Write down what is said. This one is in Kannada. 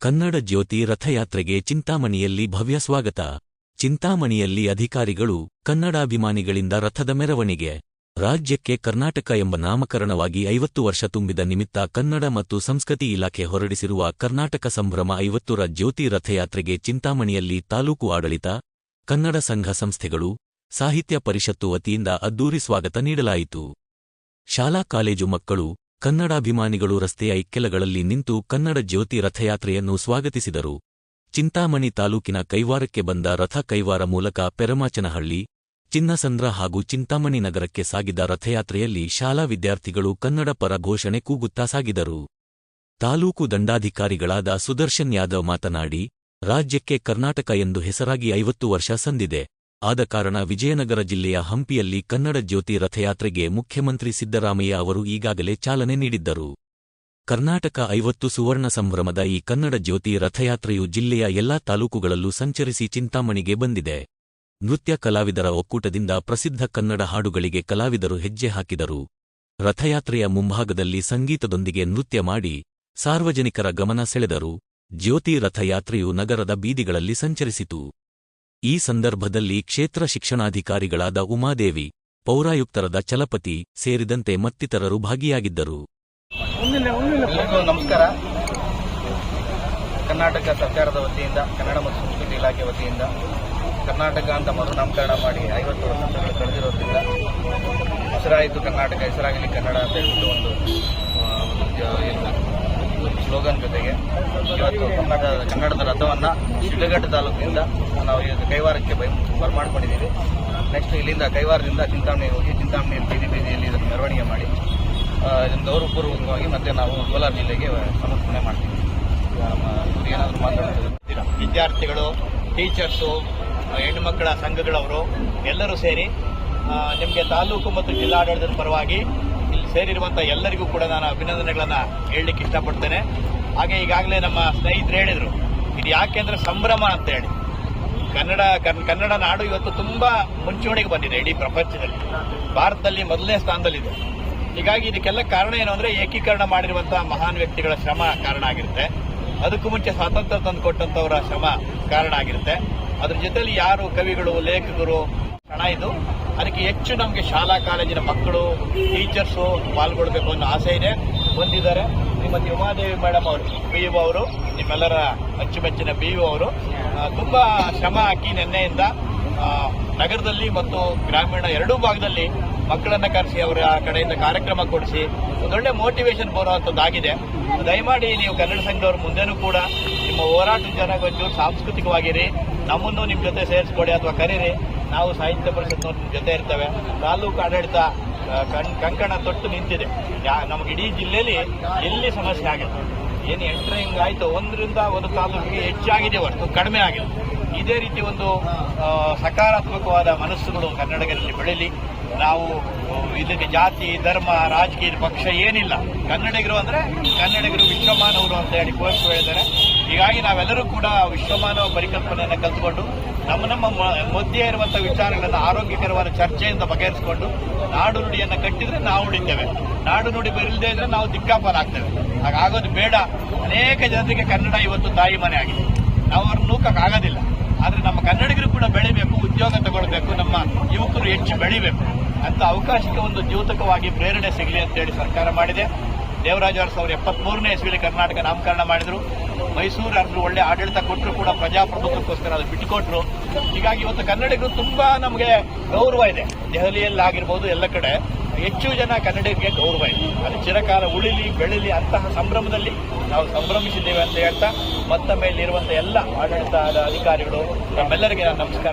ಕನ್ನಡ ಜ್ಯೋತಿ ರಥಯಾತ್ರೆಗೆ ಚಿಂತಾಮಣಿಯಲ್ಲಿ ಭವ್ಯ ಸ್ವಾಗತ. ಚಿಂತಾಮಣಿಯಲ್ಲಿ ಅಧಿಕಾರಿಗಳು, ಕನ್ನಡಾಭಿಮಾನಿಗಳಿಂದ ರಥದ ಮೆರವಣಿಗೆ. ರಾಜ್ಯಕ್ಕೆ ಕರ್ನಾಟಕ ಎಂಬ ನಾಮಕರಣವಾಗಿ ಐವತ್ತು ವರ್ಷ ತುಂಬಿದ ನಿಮಿತ್ತ ಕನ್ನಡ ಮತ್ತು ಸಂಸ್ಕೃತಿ ಇಲಾಖೆ ಹೊರಡಿಸಿರುವ ಕರ್ನಾಟಕ ಸಂಭ್ರಮ ಐವತ್ತುರ ಜ್ಯೋತಿ ರಥಯಾತ್ರೆಗೆ ಚಿಂತಾಮಣಿಯಲ್ಲಿ ತಾಲೂಕು ಆಡಳಿತ, ಕನ್ನಡ ಸಂಘ ಸಂಸ್ಥೆಗಳು, ಸಾಹಿತ್ಯ ಪರಿಷತ್ತು ವತಿಯಿಂದ ಅದ್ದೂರಿ ಸ್ವಾಗತ ನೀಡಲಾಯಿತು. ಶಾಲಾ ಕಾಲೇಜು ಮಕ್ಕಳು ಕನ್ನಡಾಭಿಮಾನಿಗಳು ರಸ್ತೆಯ ಇಕ್ಕೆಲಗಳಲ್ಲಿ ನಿಂತು ಕನ್ನಡ ಜ್ಯೋತಿ ರಥಯಾತ್ರೆಯನ್ನು ಸ್ವಾಗತಿಸಿದರು. ಚಿಂತಾಮಣಿ ತಾಲೂಕಿನ ಕೈವಾರಕ್ಕೆ ಬಂದ ರಥ ಕೈವಾರ ಮೂಲಕ ಪೆರಮಾಚನಹಳ್ಳಿ, ಚಿನ್ನಸಂದ್ರ ಹಾಗೂ ಚಿಂತಾಮಣಿ ನಗರಕ್ಕೆ ಸಾಗಿದ ರಥಯಾತ್ರೆಯಲ್ಲಿ ಶಾಲಾ ವಿದ್ಯಾರ್ಥಿಗಳು ಕನ್ನಡ ಪರ ಘೋಷಣೆ ಕೂಗುತ್ತಾ ಸಾಗಿದರು. ತಾಲೂಕು ದಂಡಾಧಿಕಾರಿಗಳಾದ ಸುದರ್ಶನ್ ಯಾದವ್ ಮಾತನಾಡಿ, ರಾಜ್ಯಕ್ಕೆ ಕರ್ನಾಟಕ ಎಂದು ಹೆಸರಾಗಿ ಐವತ್ತು ವರ್ಷ ಸಂದಿದೆ. ಆದ ಕಾರಣ ವಿಜಯನಗರ ಜಿಲ್ಲೆಯ ಹಂಪಿಯಲ್ಲಿ ಕನ್ನಡ ಜ್ಯೋತಿ ರಥಯಾತ್ರೆಗೆ ಮುಖ್ಯಮಂತ್ರಿ ಸಿದ್ದರಾಮಯ್ಯ ಅವರು ಈಗಾಗಲೇ ಚಾಲನೆ ನೀಡಿದ್ದರು. ಕರ್ನಾಟಕ ಐವತ್ತು ಸುವರ್ಣ ಸಂಭ್ರಮದ ಈ ಕನ್ನಡ ಜ್ಯೋತಿ ರಥಯಾತ್ರೆಯು ಜಿಲ್ಲೆಯ ಎಲ್ಲಾ ತಾಲೂಕುಗಳಲ್ಲೂ ಸಂಚರಿಸಿ ಚಿಂತಾಮಣಿಗೆ ಬಂದಿದೆ. ನೃತ್ಯ ಕಲಾವಿದರ ಒಕ್ಕೂಟದಿಂದ ಪ್ರಸಿದ್ಧ ಕನ್ನಡ ಹಾಡುಗಳಿಗೆ ಕಲಾವಿದರು ಹೆಜ್ಜೆ ಹಾಕಿದರು. ರಥಯಾತ್ರೆಯ ಮುಂಭಾಗದಲ್ಲಿ ಸಂಗೀತದೊಂದಿಗೆ ನೃತ್ಯ ಮಾಡಿ ಸಾರ್ವಜನಿಕರ ಗಮನ ಸೆಳೆದರು. ಜ್ಯೋತಿ ರಥಯಾತ್ರೆಯು ನಗರದ ಬೀದಿಗಳಲ್ಲಿ ಸಂಚರಿಸಿತು. ಈ ಸಂದರ್ಭದಲ್ಲಿ ಕ್ಷೇತ್ರ ಶಿಕ್ಷಣಾಧಿಕಾರಿಗಳಾದ ಉಮಾದೇವಿ ಪೌರಾಯುಕ್ತರದ ಚಲಪತಿ ಸೇರಿದಂತೆ ಮತ್ತಿತರರು ಭಾಗಿಯಾಗಿದ್ದರು. ಎಲ್ಲರಿಗೂ ನಮಸ್ಕಾರ. ಕರ್ನಾಟಕ ಸರ್ಕಾರದ ವತಿಯಿಂದ ಕನ್ನಡ ಮತ್ತು ಸಂಸ್ಕೃತಿ ಇಲಾಖೆ ವತಿಯಿಂದ ಕರ್ನಾಟಕ ಅಂತ ಮರುನಾಮಕರಣ ಮಾಡಿ ಐವತ್ತು ವರ್ಷಗಳು ಕಳೆದಿರೋದ್ರಿಂದ ಹೆಸರಾಯಿತು ಕರ್ನಾಟಕ ಹೆಸರಾಗಲಿ ಕನ್ನಡ ಅಂತ ಹೇಳ್ಬಿಟ್ಟು ಒಂದು ಜೊತೆಗೆ. ಇವತ್ತು ಕನ್ನಡ, ಕನ್ನಡದ ರಥವನ್ನು ಶಿಡ್ಲಘಟ್ಟ ತಾಲೂಕಿನಿಂದ ನಾವು ಇವತ್ತು ಕೈವಾರಕ್ಕೆ ಬೈ ಬರ್ಮಾಡ್ಕೊಂಡಿದ್ದೀವಿ ನೆಕ್ಸ್ಟ್ ಇಲ್ಲಿಂದ ಕೈವಾರದಿಂದ ಚಿಂತಾಮಣಿ ಹೋಗಿ ಚಿಂತಾಮಣಿಯಲ್ಲಿ ಬೀದಿ ಬೀದಿಯಲ್ಲಿ ಇದನ್ನು ಮೆರವಣಿಗೆ ಮಾಡಿ ಇದನ್ನು ಗೌರವಪೂರ್ವಕವಾಗಿ ಮತ್ತೆ ನಾವು ಕೋಲಾರ ಜಿಲ್ಲೆಗೆ ಸಮರ್ಪಣೆ ಮಾಡ್ತೀವಿ. ನಮ್ಮ ಏನಾದರೂ ಮಾತಾಡ್ತೀವಿ ವಿದ್ಯಾರ್ಥಿಗಳು, ಟೀಚರ್ಸು ಹೆಣ್ಣುಮಕ್ಕಳ ಸಂಘಗಳವರು ಎಲ್ಲರೂ ಸೇರಿ ನಿಮಗೆ ತಾಲೂಕು ಮತ್ತು ಜಿಲ್ಲಾಡಳಿತದ ಪರವಾಗಿ ಇಲ್ಲಿ ಸೇರಿರುವಂಥ ಎಲ್ಲರಿಗೂ ಕೂಡ ನಾನು ಅಭಿನಂದನೆಗಳನ್ನು ಹೇಳಲಿಕ್ಕೆ ಇಷ್ಟಪಡ್ತೇನೆ. ಹಾಗೆ ಈಗಾಗಲೇ ನಮ್ಮ ಸ್ನೇಹಿತರು ಹೇಳಿದರು, ಇದು ಯಾಕೆಂದ್ರೆ ಸಂಭ್ರಮ ಅಂತ ಹೇಳಿ. ಕನ್ನಡ, ಕನ್- ಕನ್ನಡ ನಾಡು ಇವತ್ತು ತುಂಬಾ ಮುಂಚೂಣಿಗೆ ಬಂದಿದೆ ಇಡೀ ಪ್ರಪಂಚದಲ್ಲಿ. ಭಾರತದಲ್ಲಿ ಮೊದಲನೇ ಸ್ಥಾನದಲ್ಲಿದೆ. ಹೀಗಾಗಿ ಇದಕ್ಕೆಲ್ಲ ಕಾರಣ ಏನು ಅಂದ್ರೆ ಏಕೀಕರಣ ಮಾಡಿರುವಂತಹ ಮಹಾನ್ ವ್ಯಕ್ತಿಗಳ ಶ್ರಮ ಕಾರಣ ಆಗಿರುತ್ತೆ. ಅದಕ್ಕೂ ಮುಂಚೆ ಸ್ವಾತಂತ್ರ್ಯ ತಂದುಕೊಟ್ಟಂತವರ ಶ್ರಮ ಕಾರಣ ಆಗಿರುತ್ತೆ. ಅದ್ರ ಜೊತೆಲಿ ಯಾರು ಕವಿಗಳು, ಲೇಖಕರು ಕಣ ಇದು. ಅದಕ್ಕೆ ಹೆಚ್ಚು ನಮಗೆ ಶಾಲಾ, ಕಾಲೇಜಿನ ಮಕ್ಕಳು ಟೀಚರ್ಸು ಪಾಲ್ಗೊಳ್ಬೇಕು ಅನ್ನೋ ಆಸೆ ಇದೆ, ಬಂದಿದ್ದಾರೆ. ಶ್ರೀಮತಿ ಉಮಾದೇವಿ ಮೇಡಮ್ ಅವರು ಬಿ ಯು ಅವರು, ನಿಮ್ಮೆಲ್ಲರ ಅಚ್ಚುಮೆಚ್ಚಿನ ಬಿ ಯು ಅವರು ತುಂಬಾ ಶ್ರಮ ಹಾಕಿ ನಿನ್ನೆಯಿಂದ ನಗರದಲ್ಲಿ ಮತ್ತು ಗ್ರಾಮೀಣ ಎರಡೂ ಭಾಗದಲ್ಲಿ ಮಕ್ಕಳನ್ನ ಕರೆಸಿ ಅವರ ಕಡೆಯಿಂದ ಕಾರ್ಯಕ್ರಮ ಕೊಡಿಸಿ ಒಂದೊಳ್ಳೆ ಮೋಟಿವೇಶನ್ ಬರುವಂಥದ್ದಾಗಿದೆ ದಯಮಾಡಿ ನೀವು ಕನ್ನಡ ಸಂಘದವ್ರ ಮುಂದೆನೂ ಕೂಡ ನಿಮ್ಮ ಹೋರಾಟದ ಜನ ಒಂಚೂರು ಸಾಂಸ್ಕೃತಿಕವಾಗಿರಿ. ನಮ್ಮನ್ನು ನಿಮ್ಮ ಜೊತೆ ಸೇರಿಸ್ಕೊಡಿ ಅಥವಾ ಕರೀರಿ. ನಾವು ಸಾಹಿತ್ಯ ಪರಿಷತ್ನವ್ರ ನಿಮ್ಮ ಜೊತೆ ಇರ್ತೇವೆ. ತಾಲೂಕು ಆಡಳಿತ ಕಣ್ ಕಂಕಣ ತೊಟ್ಟು ನಿಂತಿದೆ. ಯಾ, ನಮ್ಗೆ ಇಡೀ ಜಿಲ್ಲೆಯಲ್ಲಿ ಎಲ್ಲಿ ಸಮಸ್ಯೆ ಆಗಿದೆ ಏನು ಎಂಟ್ರಿಂಗ್ ಆಯ್ತು? ಒಂದರಿಂದ ಒಂದು ತಾಲೂಕಿಗೆ ಹೆಚ್ಚಾಗಿದೆ ಹೊರತು ಕಡಿಮೆ ಆಗಿದೆ ಇದೇ ರೀತಿ ಒಂದು ಸಕಾರಾತ್ಮಕವಾದ ಮನಸ್ಸುಗಳು ಕನ್ನಡಿಗರಲ್ಲಿ ಬೆಳೀಲಿ. ನಾವು, ಇದಕ್ಕೆ ಜಾತಿ, ಧರ್ಮ, ರಾಜಕೀಯ ಪಕ್ಷ ಏನಿಲ್ಲ. ಕನ್ನಡಿಗರು ಅಂದ್ರೆ ಕನ್ನಡಿಗರು ವಿಶ್ವಮಾನವರು ಅಂತ ಹೇಳಿ ಕುವೆಂಪು ಹೇಳಿದ್ದಾರೆ. ಹೀಗಾಗಿ ನಾವೆಲ್ಲರೂ ಕೂಡ ವಿಶ್ವಮಾನವ ಪರಿಕಲ್ಪನೆಯನ್ನು ಕಲ್ತ್ಕೊಂಡು ನಮ್ಮ ನಮ್ಮ ಮಧ್ಯೆ ಇರುವಂತಹ ವಿಚಾರಗಳನ್ನು ಆರೋಗ್ಯಕರವಾದ ಚರ್ಚೆಯಿಂದ ಬಗೆಹರಿಸಿಕೊಂಡು ನಾಡು ನುಡಿಯನ್ನು ಕಟ್ಟಿದ್ರೆ ನಾವು ಉಳಿತೇವೆ. ನಾಡು ನುಡಿ ಬರಲಿದೆ ಇದ್ರೆ ನಾವು ದಿಕ್ಕಾಪಾಲಾಗ್ತೇವೆ. ಹಾಗಾಗೋದು ಬೇಡ. ಅನೇಕ ಜನರಿಗೆ ಕನ್ನಡ ಇವತ್ತು ತಾಯಿ ಮನೆ ಆಗಿದೆ. ನಾವು ಅವ್ರನ್ನ ನೂಕಕ್ಕಾಗೋದಿಲ್ಲ ಆದ್ರೆ ನಮ್ಮ ಕನ್ನಡಿಗರು ಕೂಡ ಬೆಳಿಬೇಕು, ಉದ್ಯೋಗ ತಗೊಳ್ಬೇಕು, ನಮ್ಮ ಯುವಕರು ಹೆಚ್ಚು ಬೆಳಿಬೇಕು. ಅಂತ ಅವಕಾಶಕ್ಕೆ ಒಂದು ದ್ಯೋತಕವಾಗಿ ಪ್ರೇರಣೆ ಸಿಗಲಿ ಅಂತ ಹೇಳಿ ಸರ್ಕಾರ ಮಾಡಿದೆ. ದೇವರಾಜ ಅರಸು ಅವರು ಎಪ್ಪತ್ಮೂರನೇ ಇಸ್ವಿಲಿ ಕರ್ನಾಟಕ ನಾಮಕರಣ ಮಾಡಿದ್ರು. ಮೈಸೂರು ಅರಸರು ಒಳ್ಳೆ ಆಡಳಿತ ಕೊಟ್ಟರು ಕೂಡ ಪ್ರಜಾಪ್ರಭುತ್ವಕ್ಕೋಸ್ಕರ ಅದು ಬಿಟ್ಟುಕೊಟ್ರು. ಹೀಗಾಗಿ ಇವತ್ತು ಕನ್ನಡಿಗರು ತುಂಬಾ ನಮಗೆ ಗೌರವ ಇದೆ. ದೆಹಲಿಯಲ್ಲಿ ಆಗಿರ್ಬೋದು ಎಲ್ಲ ಕಡೆ ಹೆಚ್ಚು ಜನ ಕನ್ನಡಿಗರಿಗೆ ಗೌರವ ಇದೆ. ಅದು ಚಿರಕಾಲ ಉಳಿಲಿ, ಬೆಳಿಲಿ ಅಂತಹ ಸಂಭ್ರಮದಲ್ಲಿ ನಾವು ಸಂಭ್ರಮಿಸಿದ್ದೇವೆ ಅಂತ ಹೇಳ್ತಾ ಮತ್ತೊಮ್ಮೆ ಇಲ್ಲಿರುವಂತಹ ಎಲ್ಲ ಆಡಳಿತ ಅಧಿಕಾರಿಗಳು ನಮ್ಮೆಲ್ಲರಿಗೆ ನಮಸ್ಕಾರ.